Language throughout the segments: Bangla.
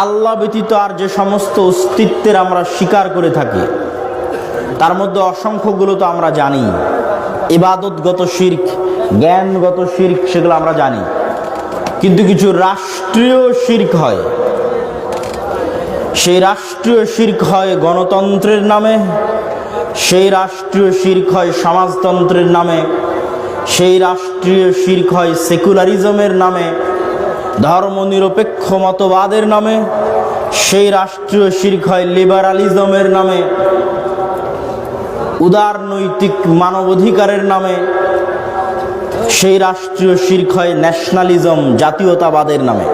আল্লাহ ব্যতীত আর যে সমস্ত অস্তিত্বের আমরা স্বীকার করে থাকি, তার মধ্যে অসংখ্যগুলো তো আমরা জানি। ইবাদতগত শির্ক, জ্ঞানগত শির্ক, সেগুলো আমরা জানি। কিন্তু কিছু রাষ্ট্রীয় শির্ক হয়। সেই রাষ্ট্রীয় শির্ক হয় গণতন্ত্রের নামে, সেই রাষ্ট্রীয় শির্ক হয় সমাজতন্ত্রের নামে, সেই রাষ্ট্রীয় শির্ক হয় সেকুলারিজমের নামে ধর্মনিরপেক্ষ মতবাদের নামে, সেই রাষ্ট্রীয় শির্ক হয় লিবারালিজমের নামে, উদার নৈতিক মানবাধিকারের নামে, সেই রাষ্ট্রীয় শির্ক হয় ন্যাশনালিজম জাতীয়তাবাদের নামে।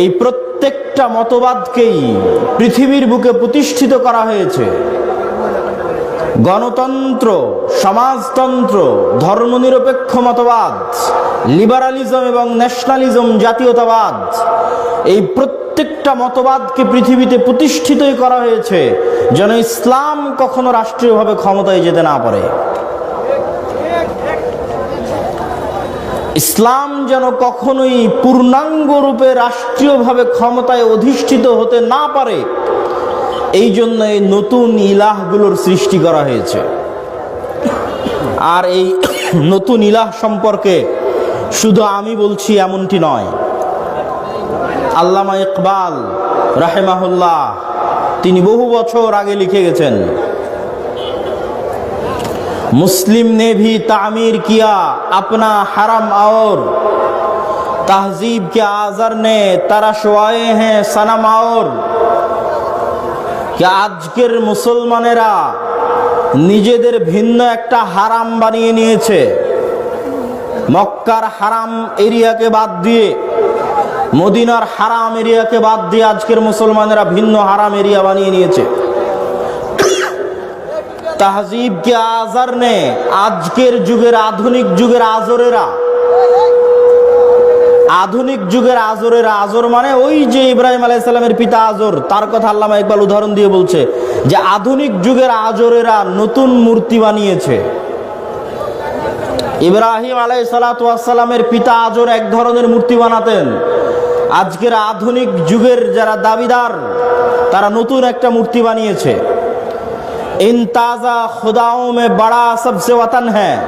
এই প্রত্যেকটা মতবাদকেই পৃথিবীর বুকে প্রতিষ্ঠিত করা হয়েছে। গণতন্ত্র, সমাজতন্ত্র, ধর্মনিরপেক্ষ মতবাদ লিবারালিজম এবং ন্যাশনালিজম জাতীয়তাবাদ, এই প্রত্যেকটা মতবাদকে পৃথিবীতে প্রতিষ্ঠিতই করা হয়েছে যেন ইসলাম কখনো রাষ্ট্রীয়ভাবে ক্ষমতায় যেতে না পারে। ইসলাম যেন কখনোই পূর্ণাঙ্গ রূপে রাষ্ট্রীয়ভাবে ক্ষমতায় অধিষ্ঠিত হতে না পারে, এই জন্য এই নতুন ইলাহগুলোর সৃষ্টি করা হয়েছে। আর এই নতুন ইলাহ সম্পর্কে শুধু আমি বলছি এমনটি নয় আল্লামা ইকবাল রাহেমাহুল্লাহ তিনি বহু বছর আগে লিখে গেছেন मुस्लिम ने भी तामीर किया अपना हरम और तहजीब के आजर ने तरशवाए हैं सनम और আজকের মুসলমানেরা নিজেদের ভিন্ন একটা হারাম বানিয়ে নিয়েছে মক্কার হারাম এরিয়াকে বাদ দিয়ে, মদিনার হারাম এরিয়াকে বাদ দিয়ে আজকের মুসলমানেরা ভিন্ন হারাম এরিয়া বানিয়ে নিয়েছে। তাহজিব কে আজার নে, আজকের যুগের আধুনিক যুগের আজরেরা। আধুনিক যুগের আজরেরা, আজর মানে ওই যে ইব্রাহিম আলাইসাল্লামের পিতা আজর, তার কথা আল্লামা একবার উদাহরণ দিয়ে বলছে যে আধুনিক যুগের আজরেরা নতুন মূর্তি বানিয়েছে। ইব্রাহিম আলাই সালাতামের পিতা আজর এক ধরনের মূর্তি বানাতেন। আজকের আধুনিক যুগের যারা দাবিদার, তারা নতুন একটা মূর্তি বানিয়েছে। ইনতাজা মে বড়া সবসে হ্যাঁ।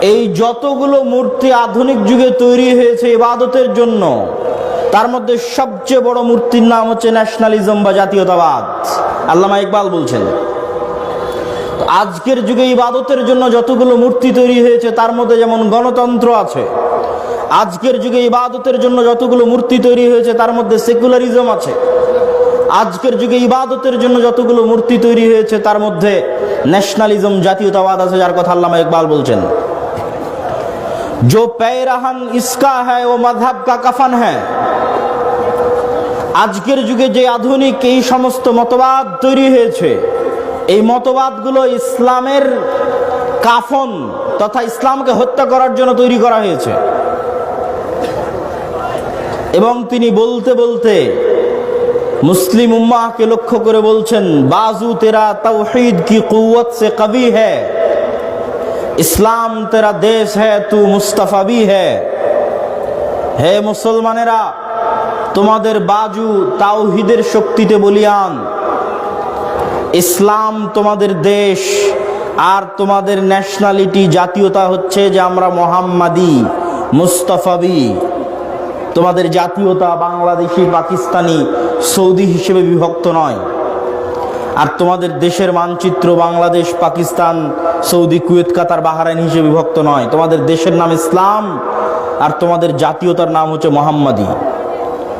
এই যতগুলো মূর্তি আধুনিক যুগে তৈরি হয়েছে ইবাদতের জন্য, তার মধ্যে সবচেয়ে বড় মূর্তির নাম হচ্ছে ন্যাশনালিজম বা জাতীয়তাবাদ। আল্লামা ইকবাল বলছেন আজকের যুগে ইবাদতের জন্য যতগুলো মূর্তি তৈরি হয়েছে তার মধ্যে যেমন গণতন্ত্র আছে আজকের যুগে ইবাদতের জন্য যতগুলো মূর্তি তৈরি হয়েছে তার মধ্যে সেকুলারিজম আছে আজকের যুগে ইবাদতের জন্য যতগুলো মূর্তি তৈরি হয়েছে তার মধ্যে ন্যাশনালিজম জাতীয়তাবাদ আছে যার কথা আল্লামা ইকবাল বলছেন जो पैरहन इसका है वो मजहब का कफन है আজকের যুগে যে আধুনিক এই সমস্ত মতবাদ তৈরি হয়েছে এই মতবাদগুলো ইসলামের কাফন তথা ইসলামকে হত্যা করার জন্য তৈরি করা হয়েছে। এবং তিনি বলতে বলতে মুসলিম উম্মাহকে লক্ষ্য করে বলছেন, বাজু তেরা তৌহিদ কি কুয়ত সে কবি হ্যায় ইসলাম তেরা দেশ হ্যায় তু মুস্তাফাবি হ্যায় হে মুসলমানেরা, তোমাদের বাজু তাওহিদের শক্তিতে বলিয়ান। ইসলাম তোমাদের দেশ আর তোমাদের ন্যাশনালিটি জাতীয়তা হচ্ছে যে আমরা মোহাম্মাদি মুস্তাফাবি তোমাদের জাতীয়তা বাংলাদেশি, পাকিস্তানি, সৌদি হিসেবে বিভক্ত নয়। আর তোমাদের দেশের মানচিত্র Bangladesh, Pakistan, Saudi, Kuwait, Qatar, Bahrain হিসেবে বিভক্ত নয়। তোমাদের দেশের নাম ইসলাম আর তোমাদের জাতীয়তার নাম হচ্ছে মোহাম্মদী।